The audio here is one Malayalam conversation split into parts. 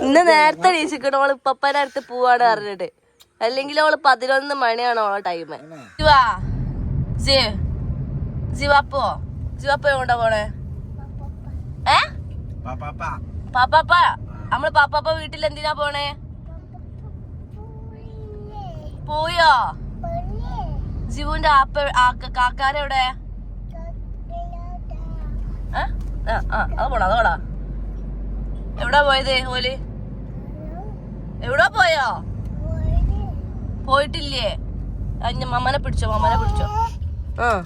ഇന്ന് നേരത്തെ വീശിക്കണ ഓൾ ഇപ്പപ്പന്റെ അടുത്ത് പോവാണ് പറഞ്ഞിട്ട്. അല്ലെങ്കിൽ ഓൾ പതിനൊന്ന് മണിയാണ് ഓളെ ടൈം? ജിവാ. ജി. ജിവാപ്പോ? ജിവാപ്പോ കൊണ്ടാ പോണേ? ഏ. പാപ്പാപ്പ. നമ്മൾ പാപ്പാപ്പ വീട്ടിൽ എന്തിനാ പോണേ? പോയോ? ജിവുന്റെ ആപ്പ കാക്കാരെവിടെ? ഏ? ആ ആ അത് പോടാ അത് പോടാ എവിടാ പോയത് ഓൽ എവിടാ പോയോ? പോയിട്ടില്ലേ? അഞ്ഞ മമ്മനെ പിടിച്ചോ മമ്മനെ പിടിച്ചോ. ആ.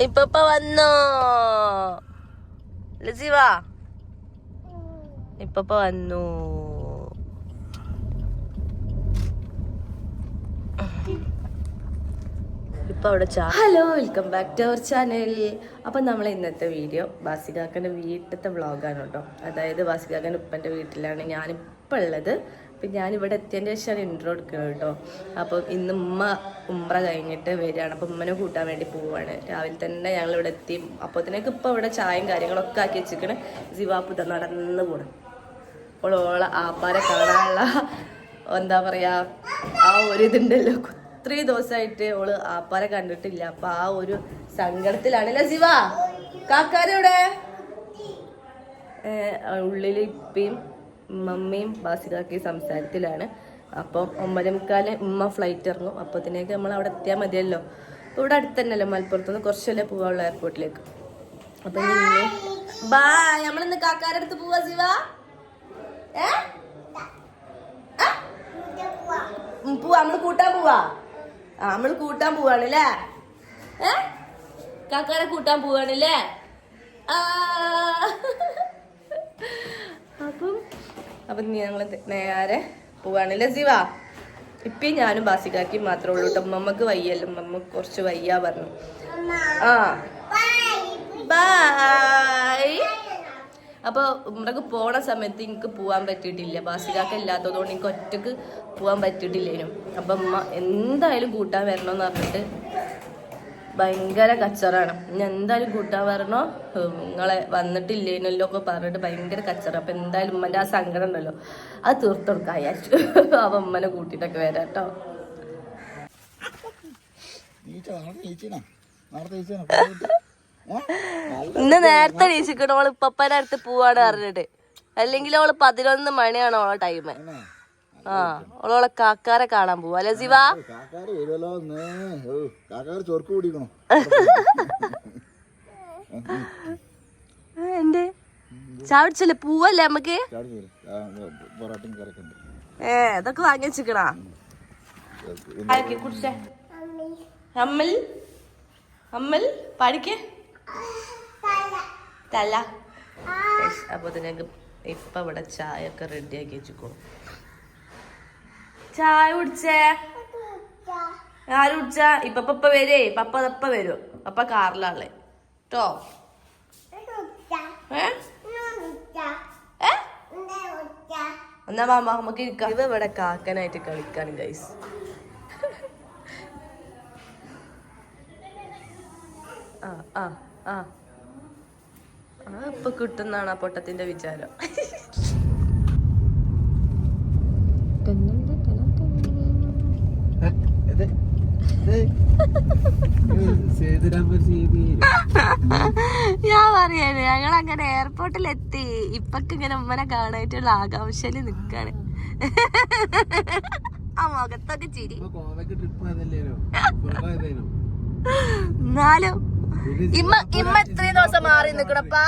ഇപ്പപ്പ വന്നോ? ലസിവാ? ഇപ്പപ്പ വന്നു. ഇപ്പൊ അവിടെ hello welcome back to our channel അപ്പം നമ്മൾ ഇന്നത്തെ വീഡിയോ ബാസികാക്കന്റെ വീട്ടിലത്തെ വ്ളോഗാണ് കേട്ടോ അതായത് ബാസികാക്കന്റെ ഉപ്പന്റെ വീട്ടിലാണ് ഞാനിപ്പോൾ ഉള്ളത് അപ്പം ഞാനിവിടെ എത്തിയതിന്റെ ശേഷമാണ് ഇൻട്രോ എടുക്കുന്നത് കേട്ടോ അപ്പം ഇന്ന് ഉമ്മ ഉമ്ര കഴിഞ്ഞിട്ട് വരികയാണ്. അപ്പം ഉമ്മനെ കൂട്ടാൻ വേണ്ടി പോവുകയാണ് രാവിലെ തന്നെ ഞങ്ങൾ ഇവിടെ എത്തി. അപ്പോഴത്തേക്ക് ഇപ്പോൾ ഇവിടെ ചായയും കാര്യങ്ങളൊക്കെ ആക്കി വെച്ചിരിക്കണ്. സിവാപ്പുത നടന്ന് പോകണം അപ്പോൾ ഓളെ ആപ്പാരെ കാണാനുള്ള എന്താ പറയാ ആ ഒരു ഇതുണ്ടല്ലോ. ഇത്രയും ദിവസമായിട്ട് ഓൾ ആപ്പാരെ കണ്ടിട്ടില്ല. അപ്പൊ ആ ഒരു സങ്കടത്തിലാണല്ലേ ശിവ? കാക്കാരെവിടെ ഉള്ളിൽ ഇപ്പയും മമ്മിയും ബാസികാക്കിയും സംസാരത്തിലാണ്. അപ്പം ഒമ്പതേ മുക്കാൽ ഉമ്മ ഫ്ലൈറ്റ് ഇറങ്ങും. അപ്പത്തിനേക്ക് നമ്മൾ അവിടെ എത്തിയാൽ മതിയല്ലോ. ഇവിടെ അടുത്ത് തന്നെയല്ലോ മലപ്പുറത്തുനിന്ന് കുറച്ചല്ലേ പോവാനുള്ള എയർപോർട്ടിലേക്ക് അപ്പൊ ഇനി ബായ് നമ്മളിന്ന് കാക്കാരുടെ അടുത്ത് പോവാ ശിവ? ഏ? പോവാ. നമ്മൾ കൂട്ടാൻ പോവാ. ആ നമ്മൾ കൂട്ടാൻ പോവാണ് ല്ലേ ഏ? കാക്കാരെ കൂട്ടാൻ പോവാണ് ല്ലേ ആ. അപ്പം അപ്പം ഞങ്ങൾ നേരെ പോവാണല്ലേ ജീവ? ഇപ്പം ഞാനും ബാസിക്കാക്കി മാത്രമേ ഉള്ളൂ കേട്ടോ മമ്മക്ക് വയ്യല്ലോ. മമ്മ കുറച്ച് വയ്യാ പറഞ്ഞു. ആ. ബൈ അപ്പോൾ ഉമ്രക്ക് പോണ സമയത്ത് എനിക്ക് പോകാൻ പറ്റിയിട്ടില്ല. ബാസികാക്ക ഇല്ലാത്തതുകൊണ്ട് എനിക്ക് ഒറ്റയ്ക്ക് പോകാൻ പറ്റിയിട്ടില്ലേനും. അപ്പം ഉമ്മ എന്തായാലും കൂട്ടാൻ വരണമെന്ന് പറഞ്ഞിട്ട് ഭയങ്കര കച്ചറാണ്. ഇനി എന്തായാലും കൂട്ടാൻ വരണോ? നിങ്ങളെ വന്നിട്ടില്ലേനല്ലോ ഒക്കെ പറഞ്ഞിട്ട് ഭയങ്കര കച്ചറ. അപ്പം എന്തായാലും ഉമ്മന്റെ ആ സങ്കടം ഉണ്ടല്ലോ. അത് തീർത്തെടുക്കാൻ വിചാരിച്ചു. അപ്പം ഉമ്മനെ കൂട്ടിയിട്ടൊക്കെ വരാം കേട്ടോ നീച്ചാ നാളെ നേരത്തെ ഇന്ന് നേരത്തെ വീശിക്കണ ഓൾ ഇപ്പപ്പന്റെ അടുത്ത് പോവാണ് പറഞ്ഞിട്ട്. അല്ലെങ്കിൽ ഓൾ പതിനൊന്ന് മണിയാണ് ഓളെ ടൈം? ആ ഓളോളെ കാക്കാരെ കാണാൻ പോവാ. അല്ലെ ശിവ എന്റെ ചാവിടിച്ചല്ലേ പൂവല്ലേ നമ്മക്ക് ഏ ഇതൊക്കെ വാങ്ങി വെച്ചിക്കണാ? കുടിച്ചേ? അമ്മൽ? അമ്മൽ പഠിക്കേ. തല. അപ്പൊ ഇതിനൊക്കെ ഇപ്പൊ ഇവിടെ ചായ ഒക്കെ റെഡിയാക്കി വെച്ചിക്കോ ചായ കുടിച്ചേ? ആര് കുടിച്ച? ഇപ്പൊ പപ്പ വരേ. പപ്പ തപ്പ വരും. പപ്പ കാറിലാളെ കേട്ടോ എന്നാ മാമ നമുക്ക് ഇരിക്കാം. ഇവ ഇവിടെ കാക്കനായിട്ട് കളിക്കാണ് ഗൈസ് ആ ആ. ആ. ആ ഇപ്പൊ കിട്ടുന്നാണ് ആ പൊട്ടത്തിന്റെ വിചാരം. ഞാൻ പറയാണ് ഞങ്ങൾ അങ്ങനെ എയർപോർട്ടിൽ എത്തി ഇപ്പൊക്കെ ഇങ്ങനെ ഉമ്മനെ കാണാനായിട്ടുള്ള ആകാംക്ഷയിൽ നിക്കാണ്. ആ മുഖത്തൊക്കെ ചിരി. എന്നാലും ഇമ്മ ഇമ്മ ഇത്രയും ദിവസം മാറി നിക്കണപ്പാ?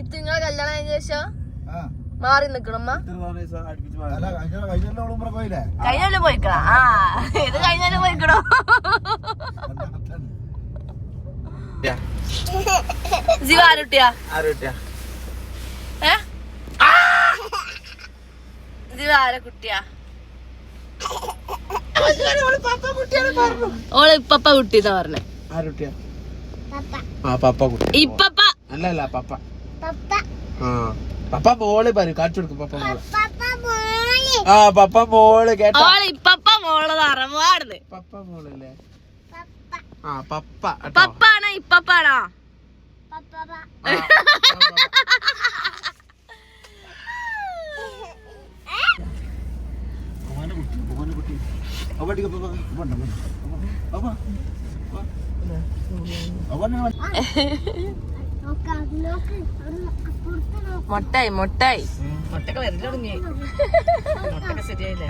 ഇത് നിങ്ങളെ കല്യാണം കഴിഞ്ഞ ശേഷം? മാറി നിക്കണമ്മ? കഴിഞ്ഞാലും പോയിക്കണ? ആ ഇത് കഴിഞ്ഞാലും പോയിക്കണോ? ജീവ ആരുട്ടിയാ? ഏ? ജീവ ആരെ കുട്ടിയാ? ഓൾ ഇപ്പപ്പ കുട്ടിയെന്നാ പറഞ്ഞേ. ആ പപ്പ കുട്ടി അല്ല അല്ല പപ്പ. ആ പപ്പ മോൾ പറയും കാണിച്ചു കൊടുക്കും പപ്പ മോൾ. ആ പപ്പ മോൾ കേട്ടോ. മോളത് അറവാടുന്ന് പപ്പ മോളല്ലേ? ആ പപ്പ പപ്പാണോ ഇപ്പപ്പാണോ അവനെ കുട്ടി അവനെ കുട്ടി. അവടിക്ക് പപ്പ വണ്ട പപ്പ അവനെ മുട്ടായി മുട്ടായി. മുട്ടൊക്കെ വരൽ തുടങ്ങി. മുട്ടൊക്കെ ശരിയായില്ലേ?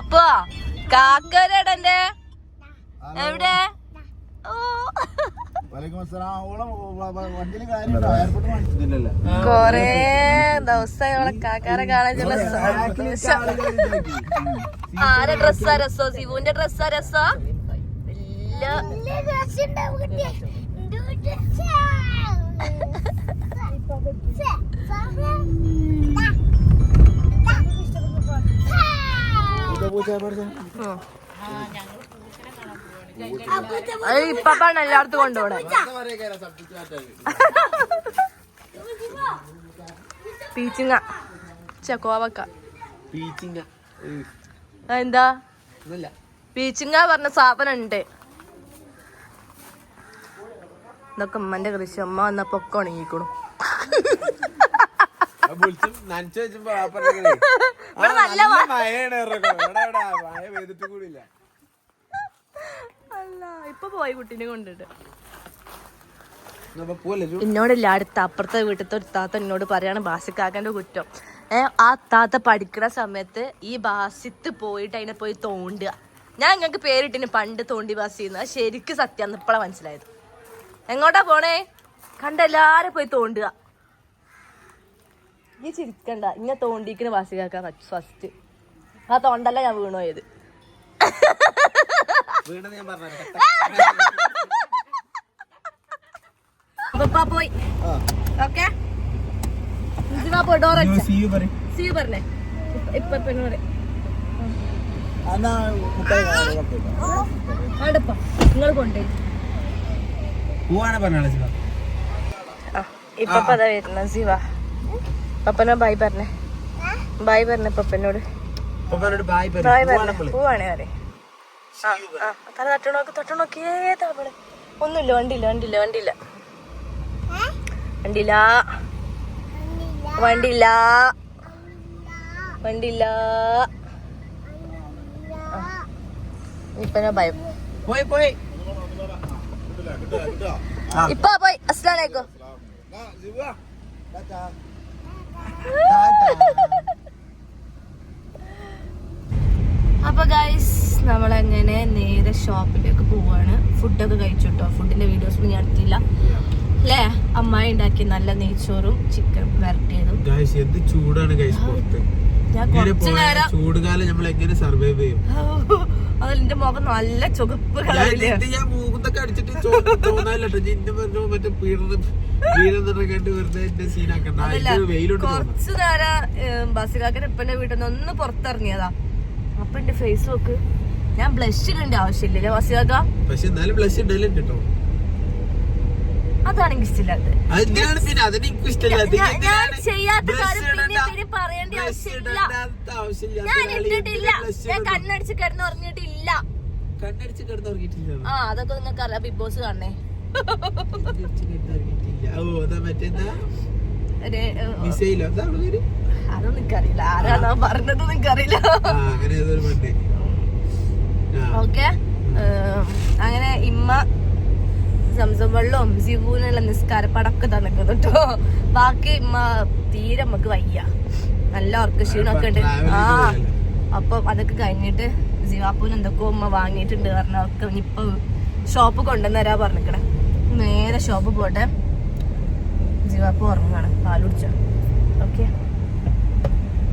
അപ്പോ കാക്കരടന്റെ? എവിടെ? കൊറേ ദിവസമായി അവളെ കാക്കാരെ സന്തോഷം ആരെ ഡ്രസ്സാ രസോ? സിവുവിന്റെ ഡ്രസ്സാ രസോ? ഇല്ല. ഇപ്പാണ് എല്ലായിടത്തും കൊണ്ടുപോണേ. പീച്ചിങ്ങ. ചക്കോവക്ക പീച്ചിങ്ങ. എന്താ പീച്ചിങ്ങ പറഞ്ഞ സാധനം ഉണ്ട് ഇതൊക്കെ ഉമ്മന്റെ കൃഷി അമ്മ വന്നപ്പോ ഒക്കെ ഉണങ്ങിക്കണു വിളിച്ചും നനച്ചു വെച്ചുമ്പോ ആ പറഞ്ഞേ ഇവിടെ നല്ല മഴയാണ് ഉമ്മന്റെ കൃഷി. ഉമ്മ വന്ന പെയ്തിട്ട് ഉണങ്ങിക്കണു അല്ല ഇപ്പൊ പോയി കുട്ടീനെ കൊണ്ടിട്ട്. എന്നാ പോലെ എന്നോടില്ല അടുത്ത അപ്പുറത്തെ വീട്ടിലത്തെ ഒരു താത്ത എന്നോട് പറയാണ് ബാസിക്കാക്കന്റെ കുറ്റം. ഏ ആ താത്ത പഠിക്കുന്ന സമയത്ത് ഈ ബാസിത്ത് പോയിട്ട് അതിനെ പോയി തോണ്ടുക ഞാൻ നിങ്ങൾക്ക് പേരിട്ടിന് പണ്ട് തോണ്ടി ബാസിന്ന്. ശരിക്കും സത്യം ഇപ്പളാ മനസ്സിലായത്. എങ്ങോട്ടാ പോണേ? കണ്ട എല്ലാരും പോയി തോണ്ടുക. നീ ചിരിക്കണ്ട. ഇങ്ങനെ കേൾക്കാൻ പറ്റും ഫസ്റ്റ് ആ തോണ്ടല്ല ഞാൻ പറഞ്ഞു അപ്പൊ പോയി. ഓക്കെ? പോയി ഡോർ സി പറഞ്ഞേ. ഇപ്പൊ അടുപ്പ നിങ്ങൾ കൊണ്ടുപോയി പോവാണ് പറഞ്ഞാളെ ശിവ? ഇപ്പൊ അതാ വരുന്ന സിവ പപ്പനോ ബായ് പറഞ്ഞേ. ബായ് പറഞ്ഞേ പപ്പനോട്. പപ്പനോട് ബായ് പറഞ്ഞേ. പോവാണേ പറയും. തല തട്ടണോക്ക് തട്ടണോക്ക് അവൾ ഒന്നുമില്ല വണ്ടിയില്ല വണ്ടിയില്ല വണ്ടിയില്ല. വണ്ടിയില്ല. വണ്ടിയില്ല. വണ്ടിയില്ല. ഇപ്പൊ ഭയം പോയി പോയി. ഇപ്പൊ പോയി. അസ്ലാലേക്കോ അപ്പൊ ഗൈസ് നമ്മളങ്ങനെ നേരെ ഷോപ്പിലേക്ക് പോവാണ്. ഫുഡൊക്കെ കഴിച്ചു ഫുഡിന്റെ വീഡിയോസ് ഞാൻ എടുത്തില്ല. അല്ലേ അമ്മായി ഉണ്ടാക്കി നല്ല നെയ്ച്ചോറും ചിക്കൻ വരട്ടിയതും. ചൂടാണ് ഗൈസ് ഞാൻ ഇങ്ങനെ കുറച്ചു നേരം ചൂടുകാലം നമ്മൾ എങ്ങനെ സർവൈവ് ചെയ്യും? അതിന്റെ മുഖം നല്ല ചുവപ്പ് ഞാൻ കളറിൽ ഞാൻ മൂന്നൊക്കെ അടിച്ചിട്ട് എന്റെ കുറച്ചു നേരം ബസ്സിലാക്കൻ ഇപ്പന്റെ വീട്ടിൽ നിന്ന് ഒന്ന് പുറത്തിറങ്ങിയതാ. അപ്പൊ എന്റെ ഫേസ് നോക്ക്. ഞാൻ ബ്ലഷ് ഇടേണ്ട ആവശ്യമില്ലല്ലേ ബസ്സിലാക്ക? പക്ഷെ എന്നാലും ബ്ലഷ് ഇടലുണ്ട് കേട്ടോ അതാണ് എനിക്ക് ഇഷ്ടമില്ലാത്തത് അതെന്തിനാണ് പിന്നെ അതിന് എനിക്ക് ഇഷ്ടമില്ലാത്ത ഞാൻ- ഞാൻ ചെയ്യാത്ത കാര്യം പിന്നെ പിന്നെ പറയേണ്ട ആവശ്യമില്ല. ഞാൻ ഇട്ടിട്ടില്ല. ഞാൻ കണ്ണടിച്ച് കിടന്ന് ഉറങ്ങിയിട്ടില്ല കണ്ണടിച്ച് കിടന്നുറങ്ങിയിട്ടില്ല ആ അതൊക്കെ നിങ്ങൾക്ക് അറിയാം ബിഗ് ബോസ് കാണണേ. അതൊന്നും എനിക്കറിയില്ല ആരാണോ പറഞ്ഞത് ഓക്കെ. അങ്ങനെ ഇമ്മ സംസം വെള്ളവും ജിബുവിനുള്ള നിസ്കാരപ്പടൊക്കെ തന്നിക്കുന്നു കേട്ടോ. ബാക്കി തീരെ നമുക്ക് വയ്യ. നല്ല ഉറക്ക ക്ഷീണമൊക്കെ ഉണ്ട്. ആ അപ്പൊ അതൊക്കെ കഴിഞ്ഞിട്ട് ജിവാപ്പൂന് എന്തൊക്കെ ഉമ്മ വാങ്ങിയിട്ടുണ്ട് പറഞ്ഞ ഒക്കെ ഇപ്പൊ ഷോപ്പ് കൊണ്ടുവന്നരാ പറഞ്ഞിക്കണേ. നേരെ ഷോപ്പ് പോട്ടെ. ജിവാപ്പു ഉറങ്ങാണ്. പാലുടിച്ച ഓക്കെ